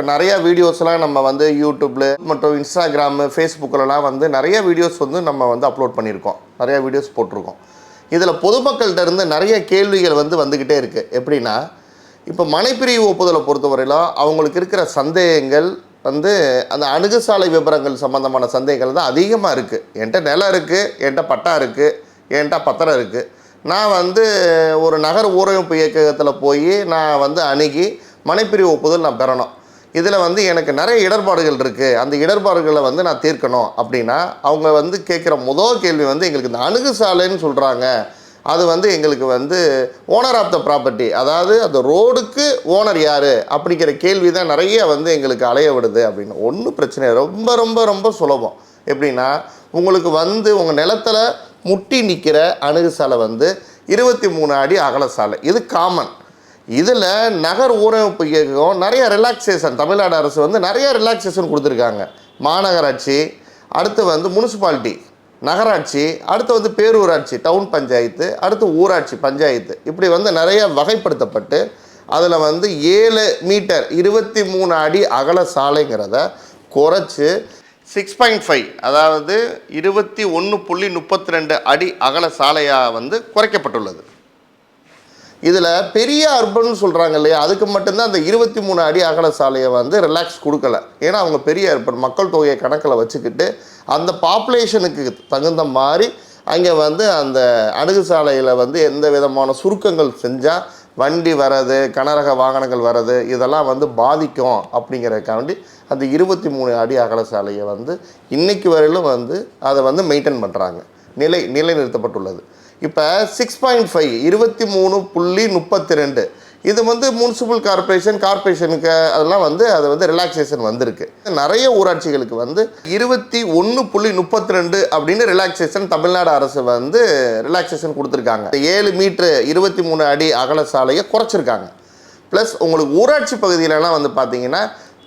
இப்போ நிறைய வீடியோஸ்லாம் நம்ம வந்து யூடியூப்ல மற்றும் இன்ஸ்டாகிராமு ஃபேஸ்புக்கிலலாம் வந்து நிறைய வீடியோஸ் வந்து நம்ம வந்து அப்லோட் பண்ணியிருக்கோம். நிறைய வீடியோஸ் போட்டிருக்கோம். இதில் பொதுமக்கள்கிட்ட இருந்து நிறைய கேள்விகள் வந்து வந்துக்கிட்டே இருக்குது எப்படின்னா இப்போ மனைப்பிரிவு ஒப்புதலை பொறுத்தவரையிலும் அவங்களுக்கு இருக்கிற சந்தேகங்கள் வந்து அந்த அணுகுசாலை விவரங்கள் சம்மந்தமான சந்தேகங்கள் தான் அதிகமாக இருக்குது என்கிட்ட நிலம் இருக்குது என்கிட்ட பட்டா இருக்குது என்கிட்ட பத்திரம் இருக்குது நான் வந்து ஒரு நகர் ஊரமைப்பு இயக்ககத்தில் போய் நான் வந்து அணுகி மனைப்பிரிவு ஒப்புதல் நான் பெறணும். இதில் வந்து எனக்கு நிறைய இடர்பாடுகள் இருக்குது அந்த இடர்பாடுகளை வந்து நான் தீர்க்கணும் அப்படின்னா அவங்க வந்து கேட்குற முதல் கேள்வி வந்து எங்களுக்கு இந்த அணுகுசாலைன்னு சொல்கிறாங்க அது வந்து எங்களுக்கு வந்து ஓனர் ஆஃப் த ப்ராப்பர்ட்டி அதாவது அந்த ரோடுக்கு ஓனர் யார் அப்படிங்கிற கேள்வி தான் நிறைய வந்து எங்களுக்கு அலைய விடுது அப்படின்னு. ஒன்றும் பிரச்சனை இல்லை. ரொம்ப ரொம்ப ரொம்ப சுலபம். எப்படின்னா உங்களுக்கு வந்து உங்கள் நிலத்தில் முட்டி நிற்கிற அணுகு சாலை வந்து இருபத்தி மூணு அடி அகல சாலை. இது காமன் இதில் நகர் ஊரமைப்பு இயக்கம் நிறைய ரிலாக்ஸேஷன் தமிழ்நாடு அரசு வந்து நிறைய ரிலாக்ஸேஷன் கொடுத்துருக்காங்க. மாநகராட்சி அடுத்து வந்து முனிசிபாலிட்டி நகராட்சி அடுத்து வந்து பேரூராட்சி டவுன் பஞ்சாயத்து அடுத்து ஊராட்சி பஞ்சாயத்து. இப்படி வந்து நிறைய வகைப்படுத்தப்பட்டு அதில் வந்து ஏழு மீட்டர் இருபத்தி மூணு அடி அகல சாலைங்கிறத குறைச்சி சிக்ஸ் பாயிண்ட் ஃபைவ் அதாவது இருபத்தி ஒன்று புள்ளி முப்பத்தி ரெண்டு அடி அகல சாலையாக வந்து குறைக்கப்பட்டுள்ளது. இதில் பெரிய அர்பன் சொல்கிறாங்க இல்லையா? அதுக்கு மட்டும்தான் அந்த இருபத்தி மூணு அடி அகல சாலையை வந்து ரிலாக்ஸ் கொடுக்கல. ஏன்னா அவங்க பெரிய அர்பன் மக்கள் தொகையை கணக்கில் வச்சுக்கிட்டு அந்த பாப்புலேஷனுக்கு தகுந்த மாதிரி அங்கே வந்து அந்த அணுகு சாலையில் வந்து எந்த விதமான சுருக்கங்கள் செஞ்சால் வண்டி வர்றது கனரக வாகனங்கள் வர்றது இதெல்லாம் வந்து பாதிக்கும் அப்படிங்கிறதுக்காண்டி அந்த இருபத்தி மூணு அடி அகல சாலையை வந்து இன்றைக்கு வரையிலும் வந்து அதை வந்து மெயின்டைன் பண்ணுறாங்க நிலை நிலைநிறுத்தப்பட்டுள்ளது. இப்போ சிக்ஸ் பாயிண்ட் ஃபைவ் இருபத்தி மூணு புள்ளி முப்பத்தி ரெண்டு இது வந்து முனிசிபல் கார்ப்பரேஷன் கார்பரேஷனுக்கு அதெல்லாம் வந்து அது வந்து ரிலாக்ஸேஷன் வந்திருக்கு. நிறைய ஊராட்சிகளுக்கு வந்து இருபத்தி ஒன்று புள்ளி முப்பத்தி ரெண்டு அப்படின்னு ரிலாக்ஸேஷன் தமிழ்நாடு அரசு வந்து ரிலாக்ஸேஷன் கொடுத்துருக்காங்க. ஏழு மீட்ரு இருபத்தி மூணு அடி அகல சாலையை குறைச்சிருக்காங்க. ப்ளஸ் உங்களுக்கு ஊராட்சி பகுதியிலலாம் வந்து பார்த்தீங்கன்னா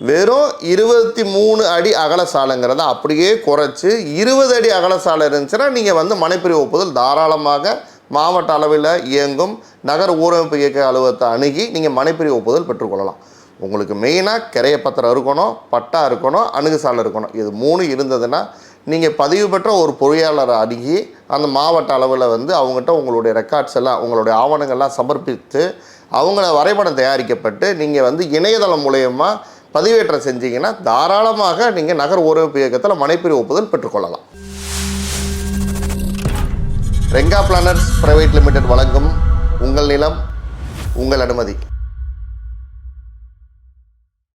வெறும் இருபத்தி மூணு அடி அகல சாலைங்கிறத அப்படியே குறைச்சி இருபது அடி அகல சாலை இருந்துச்சுன்னா நீங்கள் வந்து மனைப்பிரிவு ஒப்புதல் தாராளமாக மாவட்ட அளவில் இயங்கும் நகர ஊரமைப்பு இயக்க அலுவலகத்தை அணுகி நீங்கள் மனைப்பிரிவு ஒப்புதல் பெற்றுக்கொள்ளலாம். உங்களுக்கு மெயினாக கிரைய பத்திரம் இருக்கணும் பட்டா இருக்கணும் அணுகு சாலை இருக்கணும். இது மூணு இருந்ததுன்னா நீங்கள் பதிவு பெற்ற ஒரு பொறியாளரை அணுகி அந்த மாவட்ட அளவில் வந்து அவங்ககிட்ட உங்களுடைய ரெக்கார்ட்ஸ் எல்லாம் உங்களுடைய ஆவணங்கள்லாம் சமர்ப்பித்து அவங்கள வரைபடம் தயாரிக்கப்பட்டு நீங்கள் வந்து இணையதளம் மூலயமா பதிவேற்றம் செஞ்சீங்கன்னா தாராளமாக நீங்கள் நகர் ஊரமைப்பு இயக்கத்தில் மனைப்பிரிவு ஒப்புதல் பெற்றுக்கொள்ளலாம். ரெங்கா பிளானர்ஸ் பிரைவேட் லிமிடெட் வழங்கும் உங்கள் நிலம் உங்கள் அனுமதி.